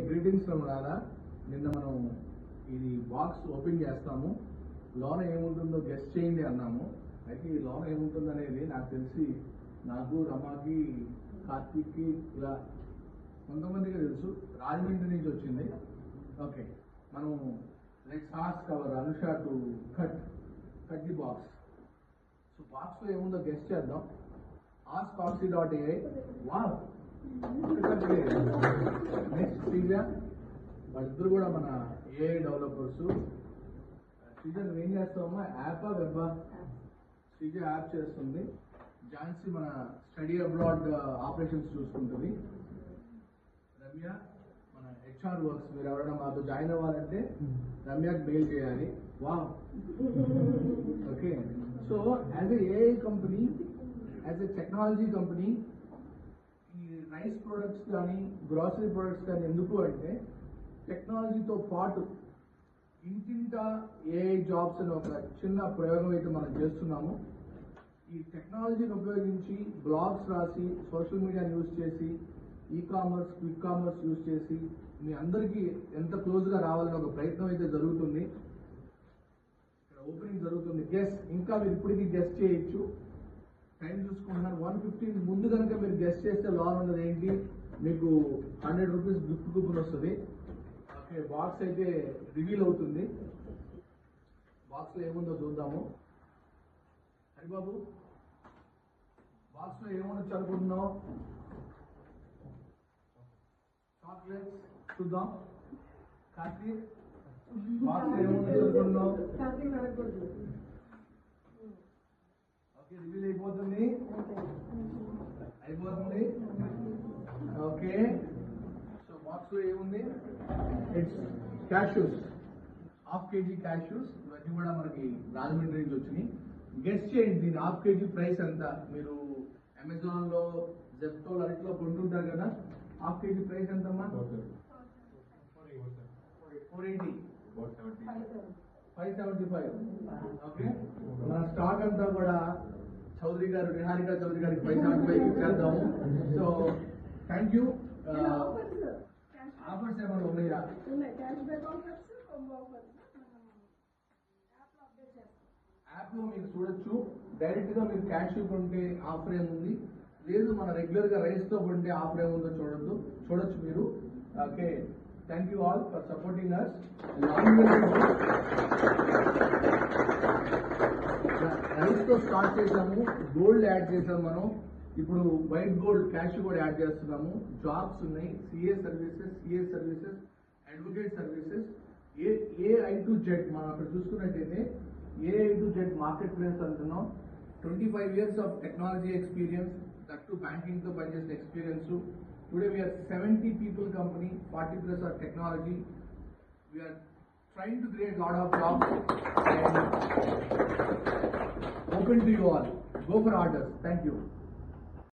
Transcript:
Greetings రాదా నిన్న మనం ఇది బాక్స్ ఓపెన్ చేస్తాము. లోన ఏముంటుందో గెస్ట్ చేయండి అన్నాము. అయితే ఈ లోన ఏముంటుంది అనేది నాకు తెలిసి నాకు రమాకి కార్తీక్కి ఇలా కొంతమందికి తెలుసు. రాజమండ్రి నుంచి వచ్చింది. ఓకే. మనం like sauce cover Anusha to cut cut the box so బాక్స్లో ఏముందో గెస్ట్ చేద్దాం. ఆస్ oxy dot A wow next season వాళ్ళిద్దరు కూడా మన ఏఐ డెవలపర్స్ సీజన్ ఏం చేస్తామో యాపా వెబ్బా సీజ యాప్ చేస్తుంది. ఝాన్సీ మన స్టడీ అబ్రాడ్ ఆపరేషన్స్ చూసుకుంటుంది. రమ్య మన హెచ్ఆర్ వర్క్స్ మీరు ఎవరైనా మాతో జాయిన్ అవ్వాలంటే రమ్యకి మెయిల్ చేయాలి. వా okay so as a AI company as a technology company rice products కానీ గ్రాసరీ ప్రొడక్ట్స్ కానీ ఎందుకు అంటే టెక్నాలజీతో పాటు ఇంటింట ఏఐ జాబ్స్ అనే ఒక చిన్న ప్రయోగం అయితే మనం చేస్తున్నాము. ఈ టెక్నాలజీని ఉపయోగించి బ్లాగ్స్ రాసి సోషల్ మీడియాని యూజ్ చేసి e commerce quick commerce use చేసి మీ అందరికీ ఎంత క్లోజ్గా రావాలని ఒక ప్రయత్నం అయితే జరుగుతుంది. ఇక్కడ ఓపెనింగ్ జరుగుతుంది. గెస్ట్ ఇంకా మీరు ఇప్పటికీ గెస్ట్ చేయొచ్చు. టైం చూసుకుంటున్నారు. వన్ ఫిఫ్టీన్ ముందు కనుక మీరు గెస్ట్ చేస్తే లాన్ ఉన్నది ఏంటి? మీకు హండ్రెడ్ రూపీస్ గిఫ్ట్ కూపన్ వస్తుంది. ఓకే బాక్స్ అయితే రివీల్ అవుతుంది. బాక్స్లో ఏముందో చూద్దాము. హరిబాబు బాక్స్లో ఏముండొచ్చు అనుకుంటున్నావు చాక్లెట్స్ చూద్దాం. కార్తీక్ బాక్స్లో ఏముండొచ్చు అనుకుంటున్నావు రివీల్ అయిపోతుంది. అయిపోతుంది. ఓకే. సో బాక్స్లో ఏముంది? It's cashews half KG cashews ఇవన్నీ కూడా మనకి రాజమండ్రి నుంచి వచ్చినాయి. గెస్ట్ చేయండి దీని హాఫ్ కేజీ ప్రైస్ ఎంత? మీరు అమెజాన్లో జెప్టో అన్నిట్లో కొంటుంటారు కదా. హాఫ్ కేజీ ప్రైస్ ఎంతమ్మా? Four eighty five seventy five okay మన స్టాక్ అంతా కూడా చౌదరి గారు నిహారిక చౌదరి గారికి ఫైవ్ ఇచ్చేద్దాము. సో థ్యాంక్ యూ ఆఫర్స్ ఏమైనా ఉన్నాయా? యాప్లో మీరు చూడొచ్చు. డైరెక్ట్గా మీరు క్యాష్ కొంటే ఆఫర్ ఏముంది? లేదు మన రెగ్యులర్గా రైస్తో కొంటే ఆఫర్ ఏముందో చూడొద్దు. చూడొచ్చు మీరు. Okay thank you all for supporting us rice తో స్టార్ట్ చేసాము గోల్డ్ యాడ్ చేసాము మనం. ఇప్పుడు వైట్ గోల్డ్ క్యాష్ కూడా యాడ్ చేస్తున్నాము. జాబ్స్ ఉన్నాయి CA services CA services advocate services A AI I to Z మనం అక్కడ చూసుకున్నట్టయితే A I to Z market place అంటున్నాం. Twenty five years of technology experience that బ్యాంకింగ్తో పనిచేసిన experience today we're seventy people company forty plus of technology we're train to create lot of jobs open to you all. Go for orders. Thank you.